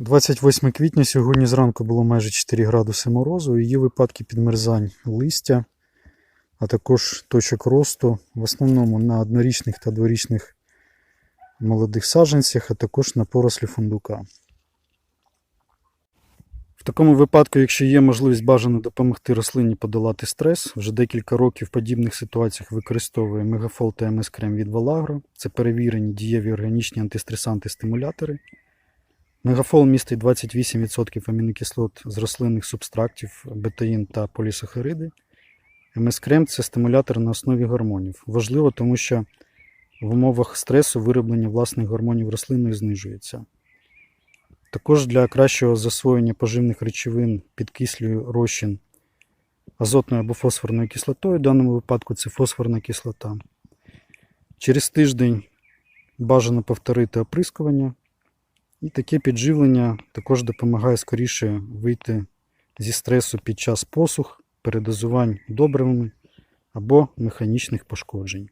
28 квітня сьогодні зранку було майже 4 градуси морозу. і Є випадки підмерзань листя, а також точок росту, в основному на однорічних та дворічних молодих саджанцях, а також на порослі фундука. В такому випадку, якщо є можливість бажано допомогти рослині подолати стрес, вже декілька років в подібних ситуаціях використовує Мегафол та МС Крем від Vaлагro. Це перевірені дієві органічні антистресанти-стимулятори. Мегафол містить 28% амінокислот з рослинних субстрактів, бетаїн та полісахариди. МС Крем це стимулятор на основі гормонів. Важливо, тому що в умовах стресу вироблення власних гормонів рослиною знижується. Також для кращого засвоєння поживних речовин підкислюю розчин азотною або фосфорною кислотою, в даному випадку це фосфорна кислота. Через тиждень бажано повторити оприскування. І таке підживлення також допомагає скоріше вийти зі стресу під час посух, передозувань добривами або механічних пошкоджень.